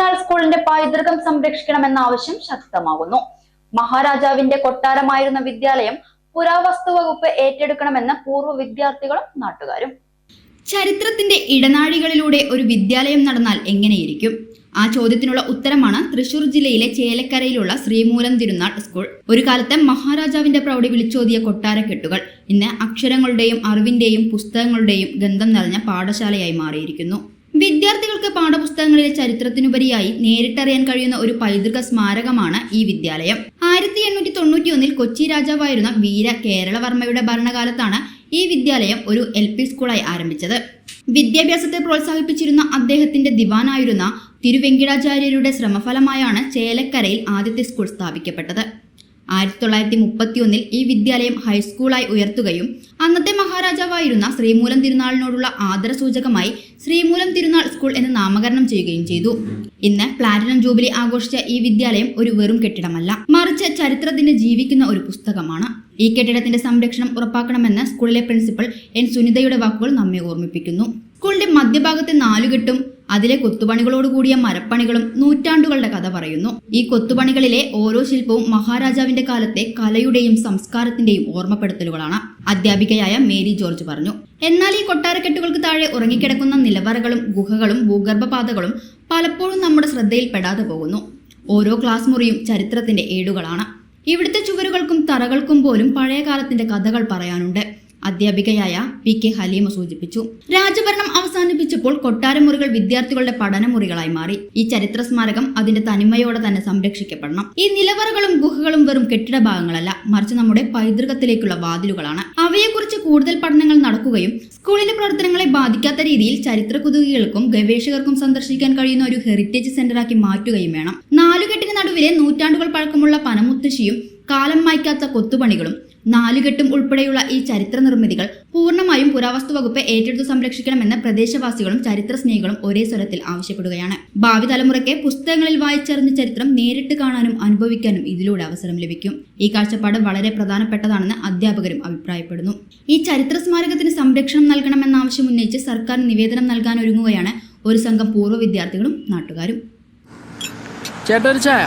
തിരുനാൾ സ്കൂളിന്റെ പൈതൃകം സംരക്ഷിക്കണം എന്ന ആവശ്യം ശക്തമാകുന്നു. മഹാരാജാവിന്റെ കൊട്ടാരമായിരുന്ന വിദ്യാലയം പുരാവസ്തു വകുപ്പ് ഏറ്റെടുക്കണമെന്ന് പൂർവ വിദ്യാർത്ഥികളും നാട്ടുകാരും. ചരിത്രത്തിന്റെ ഇടനാഴികളിലൂടെ ഒരു വിദ്യാലയം നടന്നാൽ എങ്ങനെയിരിക്കും? ആ ചോദ്യത്തിനുള്ള ഉത്തരമാണ് തൃശൂർ ജില്ലയിലെ ചേലക്കരയിലുള്ള ശ്രീമൂലം തിരുനാൾ സ്കൂൾ. ഒരു കാലത്ത് മഹാരാജാവിന്റെ പ്രൗഢി വിളിച്ചോതിയ കൊട്ടാരക്കെട്ടുകൾ ഇന്ന് അക്ഷരങ്ങളുടെയും അറിവിന്റെയും പുസ്തകങ്ങളുടെയും ഗന്ധം നിറഞ്ഞ പാഠശാലയായി മാറിയിരിക്കുന്നു. വിദ്യാർത്ഥികൾക്ക് പാഠപുസ്തകങ്ങളിലെ ചരിത്രത്തിനുപരിയായി നേരിട്ടറിയാൻ കഴിയുന്ന ഒരു പൈതൃക സ്മാരകമാണ് ഈ വിദ്യാലയം. ആയിരത്തി എണ്ണൂറ്റി തൊണ്ണൂറ്റിയൊന്നിൽ കൊച്ചി രാജാവായിരുന്ന വീര കേരളവർമ്മയുടെ ഭരണകാലത്താണ് ഈ വിദ്യാലയം ഒരു എൽ പി സ്കൂളായി ആരംഭിച്ചത്. വിദ്യാഭ്യാസത്തെ പ്രോത്സാഹിപ്പിച്ചിരുന്ന അദ്ദേഹത്തിന്റെ ദിവാനായിരുന്ന തിരുവെങ്കിടാചാര്യരുടെ ശ്രമഫലമായാണ് ചേലക്കരയിൽ ആദ്യത്തെ സ്കൂൾ സ്ഥാപിക്കപ്പെട്ടത്. ആയിരത്തി തൊള്ളായിരത്തി മുപ്പത്തിയൊന്നിൽ ഈ വിദ്യാലയം ഹൈസ്കൂളായി ഉയർത്തുകയും അന്നത്തെ മഹാരാജാവായിരുന്ന ശ്രീമൂലം തിരുനാളിനോടുള്ള ആദര സൂചകമായി ശ്രീമൂലം തിരുനാൾ സ്കൂൾ എന്ന് നാമകരണം ചെയ്യുകയും ചെയ്തു. ഇന്ന് പ്ലാറ്റിനം ജൂബിലി ആഘോഷിച്ച ഈ വിദ്യാലയം ഒരു വെറും കെട്ടിടമല്ല. മറിച്ച് ചരിത്രത്തിന് ജീവിക്കുന്ന ഒരു പുസ്തകമാണ്. ഈ കെട്ടിടത്തിന്റെ സംരക്ഷണം ഉറപ്പാക്കണമെന്ന് സ്കൂളിലെ പ്രിൻസിപ്പൽ എൻ സുനിതയുടെ വാക്കുകൾ നമ്മെ ഓർമ്മിപ്പിക്കുന്നു. സ്കൂളിന്റെ മധ്യഭാഗത്തെ നാലുകെട്ടും അതിലെ കൊത്തുപണികളോടുകൂടിയ മരപ്പണികളും നൂറ്റാണ്ടുകളുടെ കഥ പറയുന്നു. ഈ കൊത്തുപണികളിലെ ഓരോ ശില്പവും മഹാരാജാവിന്റെ കാലത്തെ കലയുടെയും സംസ്കാരത്തിന്റെയും ഓർമ്മപ്പെടുത്തലുകളാണ്. അധ്യാപികയായ മേരി ജോർജ് പറഞ്ഞു. എന്നാൽ ഈ കൊട്ടാരക്കെട്ടുകൾക്ക് താഴെ ഉറങ്ങിക്കിടക്കുന്ന നിലവറകളും ഗുഹകളും ഭൂഗർഭപാതകളും പലപ്പോഴും നമ്മുടെ ശ്രദ്ധയിൽപ്പെടാതെ പോകുന്നു. ഓരോ ക്ലാസ് മുറിയും ചരിത്രത്തിന്റെ ഏടുകളാണ്. ഇവിടുത്തെ ചുവരുകൾക്കും തറകൾക്കും പോലും പഴയ കാലത്തിന്റെ കഥകൾ പറയാനുണ്ട്. അധ്യാപികയായ പി കെ ഹലീമ സൂചിപ്പിച്ചു. രാജഭരണം അവസാനിപ്പിച്ചപ്പോൾ കൊട്ടാരമുറികൾ വിദ്യാർത്ഥികളുടെ പഠനമുറികളായി മാറി. ഈ ചരിത്ര സ്മാരകം അതിന്റെ തനിമയോടെ തന്നെ സംരക്ഷിക്കപ്പെടണം. ഈ നിലവറകളും ഗുഹകളും വെറും കെട്ടിട ഭാഗങ്ങളല്ല മറിച്ച് നമ്മുടെ പൈതൃകത്തിലേക്കുള്ള വാതിലുകളാണ്. അവയെക്കുറിച്ച് കൂടുതൽ പഠനങ്ങൾ നടക്കുകയും സ്കൂളിലെ പ്രവർത്തനങ്ങളെ ബാധിക്കാത്ത രീതിയിൽ ചരിത്ര കുതുകികൾക്കും ഗവേഷകർക്കും സന്ദർശിക്കാൻ കഴിയുന്ന ഒരു ഹെറിറ്റേജ് സെന്ററാക്കി മാറ്റുകയും വേണം. നാലുകെട്ടിന് നടുവിലെ നൂറ്റാണ്ടുകൾ പഴക്കമുള്ള പനമുത്തശ്ശിയും കാലം മായ്ക്കാത്ത കൊത്തുപണികളും നാലുകെട്ടും ഉൾപ്പെടെയുള്ള ഈ ചരിത്ര നിർമ്മിതികൾ പൂർണമായും പുരാവസ്തു വകുപ്പ് ഏറ്റെടുത്ത് സംരക്ഷിക്കണമെന്ന് പ്രദേശവാസികളും ചരിത്ര സ്നേഹികളും ഒരേ സ്വരത്തിൽ ആവശ്യപ്പെടുകയാണ്. ഭാവി തലമുറയ്ക്ക് പുസ്തകങ്ങളിൽ വായിച്ചറിഞ്ഞ ചരിത്രം നേരിട്ട് കാണാനും അനുഭവിക്കാനും ഇതിലൂടെ അവസരം ലഭിക്കും. ഈ കാഴ്ചപ്പാട് വളരെ പ്രധാനപ്പെട്ടതാണെന്ന് അധ്യാപകരും അഭിപ്രായപ്പെടുന്നു. ഈ ചരിത്ര സ്മാരകത്തിന് സംരക്ഷണം നൽകണമെന്ന ആവശ്യം ഉന്നയിച്ച് സർക്കാർ നിവേദനം നൽകാൻ ഒരുങ്ങുകയാണ് ഒരു സംഘം പൂർവ വിദ്യാർത്ഥികളും നാട്ടുകാരും. ചേട്ടാ ഒരു ചായ.